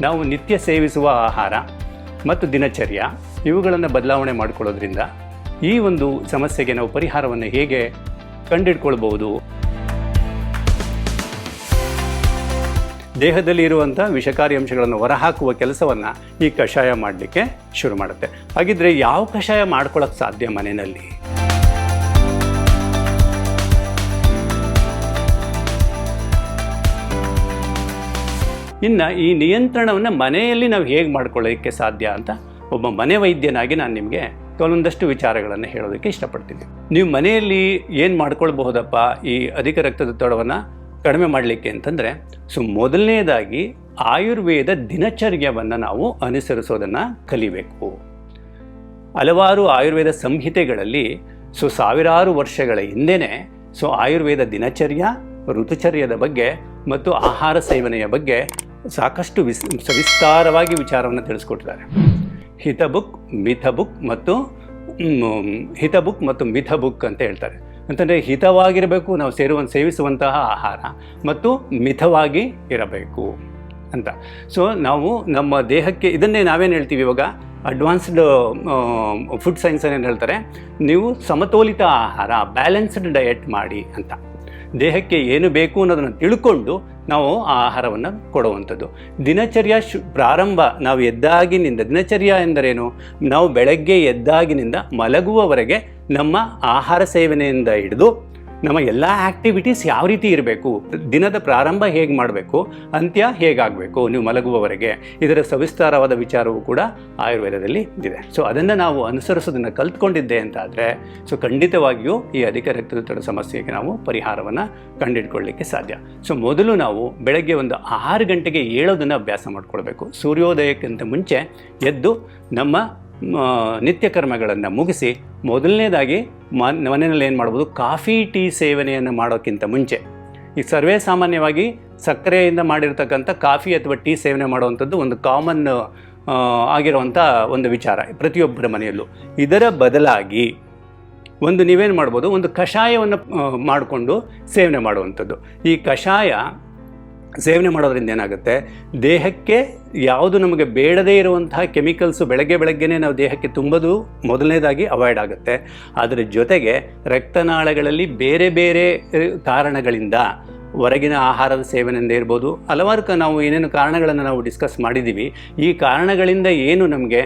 ನಾವು ನಿತ್ಯ ಸೇವಿಸುವ ಆಹಾರ ಮತ್ತು ದಿನಚರ್ಯ, ಇವುಗಳನ್ನು ಬದಲಾವಣೆ ಮಾಡಿಕೊಳ್ಳೋದ್ರಿಂದ ಈ ಒಂದು ಸಮಸ್ಯೆಗೆ ನಾವು ಪರಿಹಾರವನ್ನು ಹೇಗೆ ಕಂಡಿಡ್ಕೊಳ್ಬೋದು ದೇಹದಲ್ಲಿ ಇರುವಂಥ ವಿಷಕಾರಿ ಅಂಶಗಳನ್ನು ಹೊರಹಾಕುವ ಕೆಲಸವನ್ನು ಈ ಕಷಾಯ ಮಾಡಲಿಕ್ಕೆ ಶುರು ಮಾಡುತ್ತೆ. ಹಾಗಿದ್ರೆ ಯಾವ ಕಷಾಯ ಮಾಡ್ಕೊಳ್ಳೋಕ್ಕೆ ಸಾಧ್ಯ ಮನೆಯಲ್ಲಿ? ಇನ್ನು ಈ ನಿಯಂತ್ರಣವನ್ನು ಮನೆಯಲ್ಲಿ ನಾವು ಹೇಗೆ ಮಾಡ್ಕೊಳ್ಳೋದಕ್ಕೆ ಸಾಧ್ಯ ಅಂತ ಒಬ್ಬ ಮನೆ ವೈದ್ಯನಾಗಿ ನಾನು ನಿಮಗೆ ಕೆಲವೊಂದಷ್ಟು ವಿಚಾರಗಳನ್ನು ಹೇಳೋದಕ್ಕೆ ಇಷ್ಟಪಡ್ತೀನಿ. ನೀವು ಮನೆಯಲ್ಲಿ ಏನು ಮಾಡ್ಕೊಳ್ಬಹುದಪ್ಪ ಈ ಅಧಿಕ ರಕ್ತದೊತ್ತಡವನ್ನು ಕಡಿಮೆ ಮಾಡಲಿಕ್ಕೆ ಅಂತಂದರೆ, ಸೊ ಮೊದಲನೇದಾಗಿ ಆಯುರ್ವೇದ ದಿನಚರ್ಯವನ್ನು ನಾವು ಅನುಸರಿಸೋದನ್ನು ಕಲಿಬೇಕು. ಹಲವಾರು ಆಯುರ್ವೇದ ಸಂಹಿತೆಗಳಲ್ಲಿ, ಸೊ ಸಾವಿರಾರು ವರ್ಷಗಳ ಹಿಂದೆಯೇ ಸೊ ಆಯುರ್ವೇದ ದಿನಚರ್ಯ, ಋತುಚರ್ಯದ ಬಗ್ಗೆ ಮತ್ತು ಆಹಾರ ಸೇವನೆಯ ಬಗ್ಗೆ ಸಾಕಷ್ಟು ವಿಸ್ ಸವಿಸ್ತಾರವಾಗಿ ವಿಚಾರವನ್ನು ತಿಳಿಸ್ಕೊಟ್ಟಿದ್ದಾರೆ. ಹಿತ ಬುಕ್ ಮಿಥ ಬುಕ್ ಮತ್ತು ಹಿತ ಬುಕ್ ಮತ್ತು ಮಿಥ ಬುಕ್ ಅಂತ ಹೇಳ್ತಾರೆ. ಅಂತಂದರೆ ಹಿತವಾಗಿರಬೇಕು, ನಾವು ಸೇರುವ ಸೇವಿಸುವಂತಹ ಆಹಾರ ಮತ್ತು ಮಿತವಾಗಿ ಇರಬೇಕು ಅಂತ. ಸೊ ನಾವು ನಮ್ಮ ದೇಹಕ್ಕೆ, ಇದನ್ನೇ ನಾವೇನು ಹೇಳ್ತೀವಿ ಇವಾಗ? ಅಡ್ವಾನ್ಸ್ಡ್ ಫುಡ್ ಸೈನ್ಸ್ ಏನು ಹೇಳ್ತಾರೆ. ನೀವು ಸಮತೋಲಿತ ಆಹಾರ ಬ್ಯಾಲೆನ್ಸ್ಡ್ ಡಯಟ್ ಮಾಡಿ ಅಂತ. ದೇಹಕ್ಕೆ ಏನು ಬೇಕು ಅನ್ನೋದನ್ನು ತಿಳ್ಕೊಂಡು ನಾವು ಆ ಆಹಾರವನ್ನು ಕೊಡುವಂಥದ್ದು. ದಿನಚರ್ಯ ಶು, ಪ್ರಾರಂಭ ನಾವು ಎದ್ದಾಗಿನಿಂದ, ದಿನಚರ್ಯ ಎಂದರೇನು? ನಾವು ಬೆಳಗ್ಗೆ ಎದ್ದಾಗಿನಿಂದ ಮಲಗುವವರೆಗೆ ನಮ್ಮ ಆಹಾರ ಸೇವನೆಯಿಂದ ಹಿಡಿದು ನಮ್ಮ ಎಲ್ಲ ಆಕ್ಟಿವಿಟೀಸ್ ಯಾವ ರೀತಿ ಇರಬೇಕು, ದಿನದ ಪ್ರಾರಂಭ ಹೇಗೆ ಮಾಡಬೇಕು, ಅಂತ್ಯ ಹೇಗಾಗಬೇಕು, ನೀವು ಮಲಗುವವರೆಗೆ, ಇದರ ಸವಿಸ್ತಾರವಾದ ವಿಚಾರವೂ ಕೂಡ ಆಯುರ್ವೇದದಲ್ಲಿ ಇದೆ. ಸೊ ಅದನ್ನು ನಾವು ಅನುಸರಿಸೋದನ್ನು ಕಲ್ತ್ಕೊಂಡಿದ್ದೆ ಅಂತಾದರೆ ಸೊ ಖಂಡಿತವಾಗಿಯೂ ಈ ಅಧಿಕ ರಕ್ತದೊತ್ತಡ ಸಮಸ್ಯೆಗೆ ನಾವು ಪರಿಹಾರವನ್ನು ಕಂಡುಹಿಡ್ಕೊಳ್ಳಿಕ್ಕೆ ಸಾಧ್ಯ. ಸೊ ಮೊದಲು ನಾವು ಬೆಳಗ್ಗೆ ಒಂದು ಆರು ಗಂಟೆಗೆ ಏಳೋದನ್ನು ಅಭ್ಯಾಸ ಮಾಡಿಕೊಳ್ಬೇಕು. ಸೂರ್ಯೋದಯಕ್ಕಿಂತ ಮುಂಚೆ ಎದ್ದು ನಮ್ಮ ನಿತ್ಯ ಕರ್ಮಗಳನ್ನು ಮುಗಿಸಿ ಮೊದಲನೇದಾಗಿ ಮನ್, ಮನೆಯಲ್ಲಿ ಏನು ಮಾಡ್ಬೋದು? ಕಾಫಿ, ಟೀ ಸೇವನೆಯನ್ನು ಮಾಡೋಕ್ಕಿಂತ ಮುಂಚೆ. ಈ ಸರ್ವೇ ಸಾಮಾನ್ಯವಾಗಿ ಸಕ್ಕರೆಯಿಂದ ಮಾಡಿರ್ತಕ್ಕಂಥ ಕಾಫಿ ಅಥವಾ ಟೀ ಸೇವನೆ ಮಾಡುವಂಥದ್ದು ಒಂದು ಕಾಮನ್ ಆಗಿರುವಂಥ ಒಂದು ವಿಚಾರ ಪ್ರತಿಯೊಬ್ಬರ ಮನೆಯಲ್ಲೂ. ಇದರ ಬದಲಾಗಿ ಒಂದು ನೀವೇನು ಮಾಡ್ಬೋದು? ಒಂದು ಕಷಾಯವನ್ನು ಮಾಡಿಕೊಂಡು ಸೇವನೆ ಮಾಡುವಂಥದ್ದು. ಈ ಕಷಾಯ ಸೇವನೆ ಮಾಡೋದ್ರಿಂದ ಏನಾಗುತ್ತೆ? ದೇಹಕ್ಕೆ ಯಾವುದು ನಮಗೆ ಬೇಡದೇ ಇರುವಂತಹ ಕೆಮಿಕಲ್ಸು ಬೆಳಗ್ಗೆ ಬೆಳಗ್ಗೆನೇ ನಾವು ದೇಹಕ್ಕೆ ತುಂಬೋದು ಮೊದಲನೇದಾಗಿ ಅವಾಯ್ಡ್ ಆಗುತ್ತೆ. ಅದರ ಜೊತೆಗೆ ರಕ್ತನಾಳಗಳಲ್ಲಿ ಬೇರೆ ಬೇರೆ ಕಾರಣಗಳಿಂದ ಹೊರಗಿನ ಆಹಾರದ ಸೇವನೆಯಿಂದ ಇರ್ಬೋದು, ಹಲವಾರು ನಾವು ಏನೇನು ಕಾರಣಗಳನ್ನು ನಾವು ಡಿಸ್ಕಸ್ ಮಾಡಿದ್ದೀವಿ, ಈ ಕಾರಣಗಳಿಂದ ಏನು ನಮಗೆ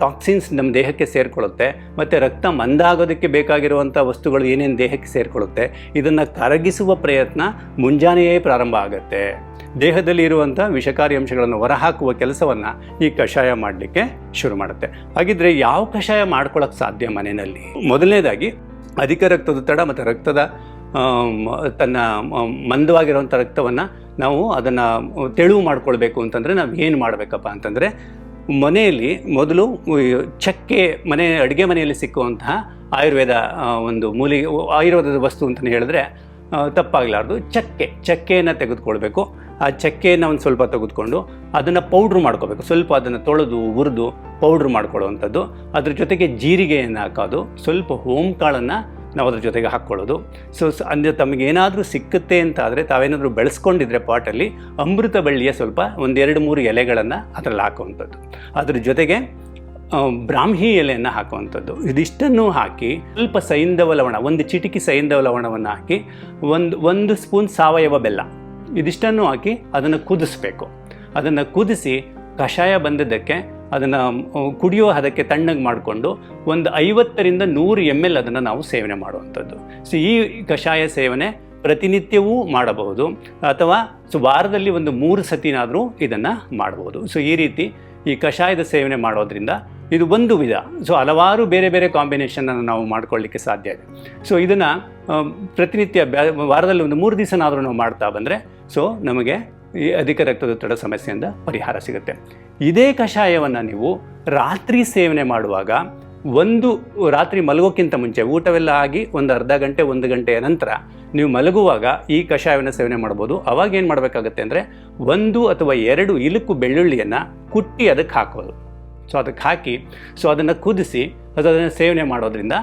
ಟಾಕ್ಸಿನ್ಸ್ ನಮ್ಮ ದೇಹಕ್ಕೆ ಸೇರಿಕೊಳ್ಳುತ್ತೆ, ಮತ್ತು ರಕ್ತ ಮಂದಾಗೋದಕ್ಕೆ ಬೇಕಾಗಿರುವಂಥ ವಸ್ತುಗಳು ಏನೇನು ದೇಹಕ್ಕೆ ಸೇರಿಕೊಳ್ಳುತ್ತೆ, ಇದನ್ನು ಕರಗಿಸುವ ಪ್ರಯತ್ನ ಮುಂಜಾನೆಯೇ ಪ್ರಾರಂಭ ಆಗುತ್ತೆ. ದೇಹದಲ್ಲಿ ಇರುವಂಥ ವಿಷಕಾರಿ ಅಂಶಗಳನ್ನು ಹೊರಹಾಕುವ ಕೆಲಸವನ್ನು ಈ ಕಷಾಯ ಮಾಡಲಿಕ್ಕೆ ಶುರು ಮಾಡುತ್ತೆ. ಹಾಗಿದ್ರೆ ಯಾವ ಕಷಾಯ ಮಾಡ್ಕೊಳ್ಳೋಕ್ಕೆ ಸಾಧ್ಯ ಮನೆಯಲ್ಲಿ? ಮೊದಲನೇದಾಗಿ ಅಧಿಕ ರಕ್ತದೊತ್ತಡ ಮತ್ತು ರಕ್ತದ ತನ್ನ ಮಂದವಾಗಿರುವಂಥ ರಕ್ತವನ್ನು ನಾವು ಅದನ್ನು ತೆಳುವು ಮಾಡ್ಕೊಳ್ಬೇಕು ಅಂತಂದರೆ ನಾವು ಏನು ಮಾಡಬೇಕಪ್ಪ ಅಂತಂದರೆ ಮನೆಯಲ್ಲಿ ಮೊದಲು ಚಕ್ಕೆ ಮನೆ, ಅಡುಗೆ ಮನೆಯಲ್ಲಿ ಸಿಕ್ಕುವಂತಹ ಆಯುರ್ವೇದ ಒಂದು ಮೂಲಿಗೆ ಆಯುರ್ವೇದದ ವಸ್ತು ಅಂತಲೇ ಹೇಳಿದ್ರೆ ತಪ್ಪಾಗಲಾರ್ದು. ಚಕ್ಕೆ, ಚಕ್ಕೆಯನ್ನು ತೆಗೆದುಕೊಳ್ಬೇಕು. ಆ ಚಕ್ಕೆಯನ್ನು ಒಂದು ಸ್ವಲ್ಪ ತೆಗೆದುಕೊಂಡು ಅದನ್ನು ಪೌಡ್ರ್ ಮಾಡ್ಕೋಬೇಕು. ಸ್ವಲ್ಪ ಅದನ್ನು ತೊಳೆದು, ಹುರಿದು ಪೌಡ್ರ್ ಮಾಡ್ಕೊಳ್ಳುವಂಥದ್ದು. ಅದ್ರ ಜೊತೆಗೆ ಜೀರಿಗೆಯನ್ನು ಹಾಕೋದು. ಸ್ವಲ್ಪ ಓಂಕಾಳನ್ನು ಕಾಳನ್ನು ನಾವು ಅದ್ರ ಜೊತೆಗೆ ಹಾಕ್ಕೊಳ್ಳೋದು. ಸೊ ಅಂದರೆ ತಮಗೆ ಏನಾದರೂ ಸಿಕ್ಕುತ್ತೆ ಅಂತ ಆದರೆ ತಾವೇನಾದರೂ ಬೆಳೆಸ್ಕೊಂಡಿದ್ರೆ ಪಾಟಲ್ಲಿ ಅಮೃತ ಬಳ್ಳಿಯ ಸ್ವಲ್ಪ ಒಂದೆರಡು ಮೂರು ಎಲೆಗಳನ್ನು ಅದರಲ್ಲಿ ಹಾಕುವಂಥದ್ದು. ಅದ್ರ ಜೊತೆಗೆ ಬ್ರಾಹ್ಮಿ ಎಲೆಯನ್ನು ಹಾಕುವಂಥದ್ದು. ಇದಿಷ್ಟನ್ನು ಹಾಕಿ ಸ್ವಲ್ಪ ಸೈಂಧವ ಲವಣ, ಒಂದು ಚಿಟಿಕಿ ಸೈಂಧವ ಲವಣವನ್ನು ಹಾಕಿ ಒಂದು ಒಂದು ಸ್ಪೂನ್ ಸಾವಯವ ಬೆಲ್ಲ ಇದಿಷ್ಟನ್ನು ಹಾಕಿ ಅದನ್ನು ಕುದಿಸ್ಬೇಕು. ಅದನ್ನು ಕುದಿಸಿ ಕಷಾಯ ಬಂದದ್ದಕ್ಕೆ ಅದನ್ನು ಕುಡಿಯೋ ಹದಕ್ಕೆ ತಣ್ಣಗೆ ಮಾಡಿಕೊಂಡು ಒಂದು ಐವತ್ತರಿಂದ ನೂರು ಎಂ ಎಲ್ ಅದನ್ನು ನಾವು ಸೇವನೆ ಮಾಡುವಂಥದ್ದು. ಸೊ ಈ ಕಷಾಯ ಸೇವನೆ ಪ್ರತಿನಿತ್ಯವೂ ಮಾಡಬಹುದು. ಅಥವಾ ಸೊ, ವಾರದಲ್ಲಿ ಒಂದು ಮೂರು ಸತಿನಾದರೂ ಇದನ್ನು ಮಾಡಬಹುದು. ಸೊ ಈ ರೀತಿ ಈ ಕಷಾಯದ ಸೇವನೆ ಮಾಡೋದ್ರಿಂದ ಇದು ಒಂದು ವಿಧ. ಸೊ ಹಲವಾರು ಬೇರೆ ಬೇರೆ ಕಾಂಬಿನೇಷನನ್ನು ನಾವು ಮಾಡ್ಕೊಳ್ಳಿಕ್ಕೆ ಸಾಧ್ಯ ಇದೆ. ಸೊ ಇದನ್ನು ಪ್ರತಿನಿತ್ಯ ವಾರದಲ್ಲಿ ಒಂದು ಮೂರು ದಿವಸನಾದರೂ ನಾವು ಮಾಡ್ತಾ ಬಂದರೆ, ಸೊ, ನಮಗೆ ಈ ಅಧಿಕ ರಕ್ತದೊತ್ತಡ ಸಮಸ್ಯೆಯಿಂದ ಪರಿಹಾರ ಸಿಗುತ್ತೆ. ಇದೇ ಕಷಾಯವನ್ನು ನೀವು ರಾತ್ರಿ ಸೇವನೆ ಮಾಡುವಾಗ ಒಂದು ರಾತ್ರಿ ಮಲಗೋಕ್ಕಿಂತ ಮುಂಚೆ ಊಟವೆಲ್ಲ ಆಗಿ ಒಂದು ಅರ್ಧ ಗಂಟೆ, ಒಂದು ಗಂಟೆಯ ನಂತರ ನೀವು ಮಲಗುವಾಗ ಈ ಕಷಾಯವನ್ನು ಸೇವನೆ ಮಾಡ್ಬೋದು. ಅವಾಗ ಏನು ಮಾಡಬೇಕಾಗತ್ತೆ ಅಂದರೆ ಒಂದು ಅಥವಾ ಎರಡು ಇಲುಕು ಬೆಳ್ಳುಳ್ಳಿಯನ್ನು ಕುಟ್ಟಿ ಅದಕ್ಕೆ ಹಾಕೋದು ಸೊ ಅದಕ್ಕೆ ಹಾಕಿ ಸೊ ಅದನ್ನು ಕುದಿಸಿ ಅದು ಅದನ್ನು ಸೇವನೆ ಮಾಡೋದ್ರಿಂದ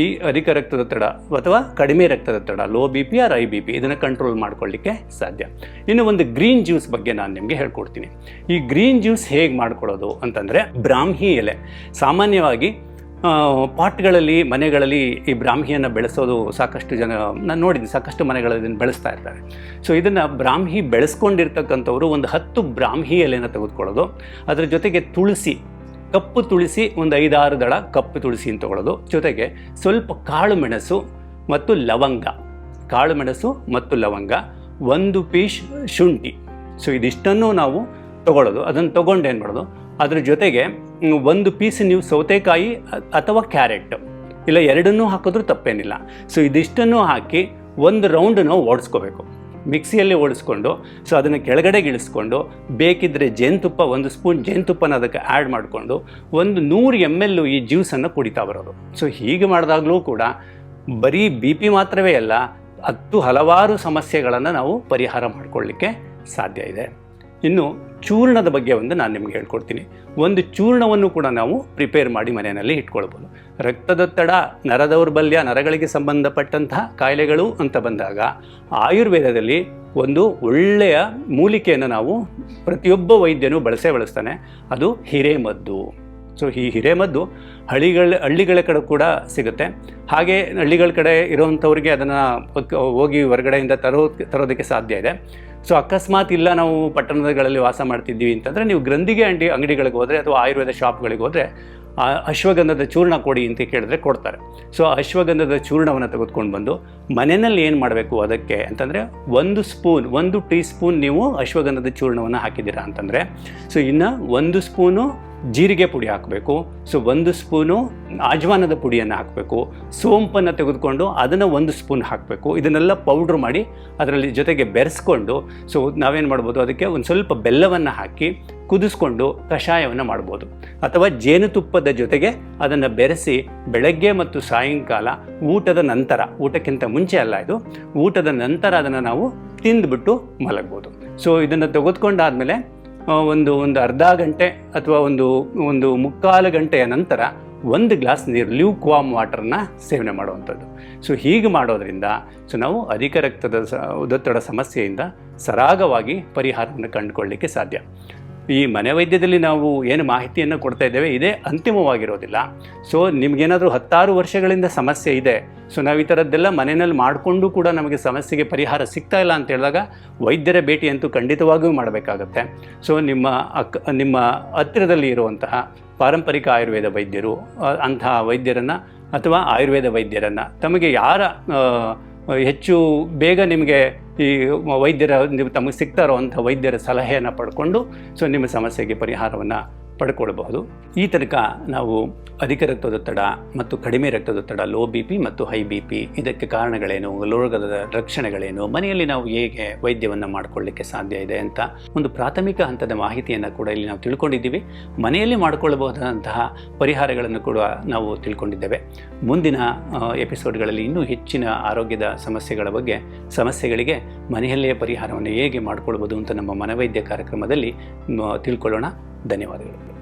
ಈ ಅಧಿಕ ರಕ್ತದೊತ್ತಡ ಅಥವಾ ಕಡಿಮೆ ರಕ್ತದೊತ್ತಡ low B P or high B P ಇದನ್ನು ಕಂಟ್ರೋಲ್ ಮಾಡ್ಕೊಳ್ಳಿಕ್ಕೆ ಸಾಧ್ಯ. ಇನ್ನು ಒಂದು ಗ್ರೀನ್ ಜ್ಯೂಸ್ ಬಗ್ಗೆ ನಾನು ನಿಮಗೆ ಹೇಳ್ಕೊಡ್ತೀನಿ. ಈ ಗ್ರೀನ್ ಜ್ಯೂಸ್ ಹೇಗೆ ಮಾಡ್ಕೊಳ್ಳೋದು ಅಂತಂದರೆ ಬ್ರಾಹ್ಮಿ ಎಲೆ. ಸಾಮಾನ್ಯವಾಗಿ ಪಾಟ್ಗಳಲ್ಲಿ, ಮನೆಗಳಲ್ಲಿ ಈ ಬ್ರಾಹ್ಮಿಯನ್ನು ಬೆಳೆಸೋದು ಸಾಕಷ್ಟು ಜನ, ನಾನು ನೋಡಿದ್ದೀನಿ ಸಾಕಷ್ಟು ಮನೆಗಳಲ್ಲಿ ಇದನ್ನು ಬೆಳೆಸ್ತಾ ಇರ್ತಾರೆ. ಸೊ ಇದನ್ನು ಬ್ರಾಹ್ಮಿ ಬೆಳೆಸ್ಕೊಂಡಿರ್ತಕ್ಕಂಥವ್ರು ಒಂದು ಹತ್ತು ಬ್ರಾಹ್ಮಿ ಎಲೆನ ತೆಗೆದುಕೊಳ್ಳೋದು. ಅದರ ಜೊತೆಗೆ ತುಳಸಿ ಕಪ್ಪು ತುಳಸಿ ಒಂದು ಐದಾರು ದಳ ಕಪ್ಪು ತುಳಸಿನ ತಗೊಳ್ಳೋದು. ಜೊತೆಗೆ ಸ್ವಲ್ಪ ಕಾಳು ಮೆಣಸು ಮತ್ತು ಲವಂಗ. ಕಾಳು ಮೆಣಸು ಮತ್ತು ಲವಂಗ, ಒಂದು ಪೀಸ್ ಶುಂಠಿ. ಸೊ ಇದಿಷ್ಟನ್ನು ನಾವು ತಗೊಳ್ಳೋದು. ಅದನ್ನು ತೊಗೊಂಡು ಏನು ಮಾಡೋದು? ಅದ್ರ ಜೊತೆಗೆ ಒಂದು ಪೀಸ್ ನೀವು ಸೌತೆಕಾಯಿ ಅಥವಾ ಕ್ಯಾರೆಟ್. ಇಲ್ಲ, ಎರಡನ್ನೂ ಹಾಕಿದ್ರೂ ತಪ್ಪೇನಿಲ್ಲ. ಸೊ ಇದಿಷ್ಟನ್ನು ಹಾಕಿ ಒಂದು ರೌಂಡ್ ನಾವು ಓಡಿಸ್ಕೋಬೇಕು. ಮಿಕ್ಸಿಯಲ್ಲಿ ಓಡಿಸ್ಕೊಂಡು ಸೊ ಅದನ್ನು ಕೆಳಗಡೆಗೆ ಇಳಿಸ್ಕೊಂಡು ಬೇಕಿದ್ದರೆ ಜೇನುತುಪ್ಪ, ಒಂದು ಸ್ಪೂನ್ ಜೇನುತುಪ್ಪನ ಅದಕ್ಕೆ ಆ್ಯಡ್ ಮಾಡಿಕೊಂಡು, ಒಂದು ನೂರು ಎಂ ಎಲ್ ಈ ಜ್ಯೂಸನ್ನು ಕುಡಿತಾ ಬರೋದು. ಸೊ ಹೀಗೆ ಮಾಡಿದಾಗಲೂ ಕೂಡ ಬರೀ ಬಿ ಪಿ ಮಾತ್ರವೇ ಅಲ್ಲ, ಹತ್ತು ಹಲವಾರು ಸಮಸ್ಯೆಗಳನ್ನು ನಾವು ಪರಿಹಾರ ಮಾಡಿಕೊಳ್ಳಿಕ್ಕೆ ಸಾಧ್ಯ ಇದೆ. ಇನ್ನು ಚೂರ್ಣದ ಬಗ್ಗೆ ಒಂದು ನಾನು ನಿಮ್ಗೆ ಹೇಳ್ಕೊಡ್ತೀನಿ. ಒಂದು ಚೂರ್ಣವನ್ನು ಕೂಡ ನಾವು ಪ್ರಿಪೇರ್ ಮಾಡಿ ಮನೆಯಲ್ಲಿ ಇಟ್ಕೊಳ್ಬೋದು. ರಕ್ತದೊತ್ತಡ ನರದೌರ್ಬಲ್ಯ ನರಗಳಿಗೆ ಸಂಬಂಧಪಟ್ಟಂತಹ ಕಾಯಿಲೆಗಳು ಅಂತ ಬಂದಾಗ ಆಯುರ್ವೇದದಲ್ಲಿ ಒಂದು ಒಳ್ಳೆಯ ಮೂಲಿಕೆಯನ್ನು ನಾವು ಪ್ರತಿಯೊಬ್ಬ ವೈದ್ಯನೂ ಬಳಸೇ ಬಳಸ್ತಾನೆ. ಅದು ಹಿರೇಮದ್ದು. ಸೊ ಈ ಹಿರೇಮದ್ದು ಹಳ್ಳಿಗಳ ಹಳ್ಳಿಗಳ ಕಡೆ ಕೂಡ ಸಿಗುತ್ತೆ. ಹಾಗೆ ಹಳ್ಳಿಗಳ ಕಡೆ ಇರೋವಂಥವ್ರಿಗೆ ಅದನ್ನು ಹೋಗಿ ಹೊರಗಡೆಯಿಂದ ತರೋ, ತರೋದಕ್ಕೆ ಸಾಧ್ಯ ಇದೆ. ಸೊ ಅಕಸ್ಮಾತ್ ಇಲ್ಲ ನಾವು ಪಟ್ಟಣಗಳಲ್ಲಿ ವಾಸ ಮಾಡ್ತಿದ್ದೀವಿ ಅಂತಂದರೆ ನೀವು ಗ್ರಂಥಿಗೆ ಅಂಗಡಿ, ಅಂಗಡಿಗಳಿಗೆ ಹೋದರೆ ಅಥವಾ ಆಯುರ್ವೇದ ಶಾಪ್ಗಳಿಗೆ ಹೋದರೆ ಅಶ್ವಗಂಧದ ಚೂರ್ಣ ಕೊಡಿ ಅಂತ ಕೇಳಿದ್ರೆ ಕೊಡ್ತಾರೆ. ಸೊ ಅಶ್ವಗಂಧದ ಚೂರ್ಣವನ್ನು ತೆಗೆದುಕೊಂಡು ಬಂದು ಮನೆಯಲ್ಲಿ ಏನು ಮಾಡಬೇಕು ಅದಕ್ಕೆ ಅಂತಂದರೆ ಒಂದು ಸ್ಪೂನ್, ಒಂದು ಟೀ ಸ್ಪೂನ್ ನೀವು ಅಶ್ವಗಂಧದ ಚೂರ್ಣವನ್ನು ಹಾಕಿದ್ದೀರಾ ಅಂತಂದರೆ ಸೊ ಇನ್ನು ಒಂದು ಸ್ಪೂನು ಜೀರಿಗೆ ಪುಡಿ ಹಾಕಬೇಕು. ಸೊ ಒಂದು ಸ್ಪೂನು ಅಜ್ವಾನದ ಪುಡಿಯನ್ನು ಹಾಕಬೇಕು. ಸೋಂಪನ್ನು ತೆಗೆದುಕೊಂಡು ಅದನ್ನು ಒಂದು ಸ್ಪೂನ್ ಹಾಕಬೇಕು. ಇದನ್ನೆಲ್ಲ ಪೌಡ್ರ್ ಮಾಡಿ ಅದರಲ್ಲಿ ಜೊತೆಗೆ ಬೆರೆಸ್ಕೊಂಡು ಸೊ ನಾವೇನು ಮಾಡ್ಬೋದು? ಅದಕ್ಕೆ ಒಂದು ಸ್ವಲ್ಪ ಬೆಲ್ಲವನ್ನು ಹಾಕಿ ಕುದಿಸ್ಕೊಂಡು ಕಷಾಯವನ್ನು ಮಾಡ್ಬೋದು. ಅಥವಾ ಜೇನುತುಪ್ಪದ ಜೊತೆಗೆ ಅದನ್ನು ಬೆರೆಸಿ ಬೆಳಗ್ಗೆ ಮತ್ತು ಸಾಯಂಕಾಲ ಊಟದ ನಂತರ, ಊಟಕ್ಕಿಂತ ಮುಂಚೆ ಅಲ್ಲ ಇದು, ಊಟದ ನಂತರ ಅದನ್ನು ನಾವು ತಿಂದುಬಿಟ್ಟು ಮಲಗ್ಬೋದು. ಸೊ ಇದನ್ನು ತೆಗೆದುಕೊಂಡಾದಮೇಲೆ ಒಂದು ಒಂದು ಅರ್ಧ ಗಂಟೆ ಅಥವಾ ಒಂದು ಒಂದು ಮುಕ್ಕಾಲು ಗಂಟೆಯ ನಂತರ ಒಂದು ಗ್ಲಾಸ್ ನೀರು ಲ್ಯೂ ಕ್ವಾಮ್ ವಾಟರ್ನ ಸೇವನೆ ಮಾಡುವಂಥದ್ದು. ಸೊ, ಹೀಗೆ ಮಾಡೋದ್ರಿಂದ, ಸೊ, ನಾವು ಅಧಿಕ ರಕ್ತದ ಒತ್ತಡ ಸಮಸ್ಯೆಯಿಂದ ಸರಾಗವಾಗಿ ಪರಿಹಾರವನ್ನು ಕಂಡುಕೊಳ್ಳಲಿಕ್ಕೆ ಸಾಧ್ಯ. ಈ ಮನೆ ವೈದ್ಯದಲ್ಲಿ ನಾವು ಏನು ಮಾಹಿತಿಯನ್ನು ಕೊಡ್ತಾ ಇದ್ದೇವೆ, ಇದೇ ಅಂತಿಮವಾಗಿರೋದಿಲ್ಲ. ಸೊ ನಿಮಗೇನಾದರೂ ಹತ್ತಾರು ವರ್ಷಗಳಿಂದ ಸಮಸ್ಯೆ ಇದೆ ಸೊ ನಾವು ಈ ಥರದ್ದೆಲ್ಲ ಮನೆಯಲ್ಲಿ ಮಾಡಿಕೊಂಡು ಕೂಡ ನಮಗೆ ಸಮಸ್ಯೆಗೆ ಪರಿಹಾರ ಸಿಗ್ತಾ ಇಲ್ಲ ಅಂತ ಹೇಳಿದಾಗ ವೈದ್ಯರ ಭೇಟಿ ಅಂತೂ ಖಂಡಿತವಾಗಿಯೂ ಮಾಡಬೇಕಾಗತ್ತೆ. ಸೊ ನಿಮ್ಮ ಅಕ್, ನಿಮ್ಮ ಹತ್ತಿರದಲ್ಲಿ ಇರುವಂತಹ ಪಾರಂಪರಿಕ ಆಯುರ್ವೇದ ವೈದ್ಯರು, ಅಂತಹ ವೈದ್ಯರನ್ನು ಅಥವಾ ಆಯುರ್ವೇದ ವೈದ್ಯರನ್ನು ತಮಗೆ ಯಾರ ಹೆಚ್ಚು ಬೇಗ ನಿಮಗೆ ಈ ವೈದ್ಯರ ನೀವು ತಮಗೆ ಸಿಗ್ತಾರೋ ಅಂಥ ವೈದ್ಯರ ಸಲಹೆಯನ್ನು ಪಡ್ಕೊಂಡು, ಸೊ ನಿಮ್ಮ ಸಮಸ್ಯೆಗೆ ಪರಿಹಾರವನ್ನು ಪಡ್ಕೊಳ್ಬಹುದು. ಈ ತನಕ ನಾವು ಅಧಿಕ ರಕ್ತದೊತ್ತಡ ಮತ್ತು ಕಡಿಮೆ ರಕ್ತದೊತ್ತಡ ಲೋ ಬಿ ಪಿ ಮತ್ತು ಹೈ ಬಿ ಪಿ ಇದಕ್ಕೆ ಕಾರಣಗಳೇನು? ಲೋಗದ ರಕ್ಷಣೆಗಳೇನು ಮನೆಯಲ್ಲಿ ನಾವು ಹೇಗೆ ವೈದ್ಯವನ್ನು ಮಾಡಿಕೊಳ್ಳಿಕ್ಕೆ ಸಾಧ್ಯ ಇದೆ ಅಂತ ಒಂದು ಪ್ರಾಥಮಿಕ ಹಂತದ ಮಾಹಿತಿಯನ್ನು ಕೂಡ ಇಲ್ಲಿ ನಾವು ತಿಳ್ಕೊಂಡಿದ್ದೀವಿ. ಮನೆಯಲ್ಲಿ ಮಾಡಿಕೊಳ್ಳಬಹುದಾದಂತಹ ಪರಿಹಾರಗಳನ್ನು ಕೂಡ ನಾವು ತಿಳ್ಕೊಂಡಿದ್ದೇವೆ. ಮುಂದಿನ ಎಪಿಸೋಡ್ಗಳಲ್ಲಿ ಇನ್ನೂ ಹೆಚ್ಚಿನ ಆರೋಗ್ಯದ ಸಮಸ್ಯೆಗಳ ಬಗ್ಗೆ, ಸಮಸ್ಯೆಗಳಿಗೆ ಮನೆಯಲ್ಲೇ ಪರಿಹಾರವನ್ನು ಹೇಗೆ ಮಾಡಿಕೊಳ್ಬೋದು ಅಂತ ನಮ್ಮ ಮನವೈದ್ಯ ಕಾರ್ಯಕ್ರಮದಲ್ಲಿ ತಿಳ್ಕೊಳ್ಳೋಣ. ಧನ್ಯವಾದಗಳು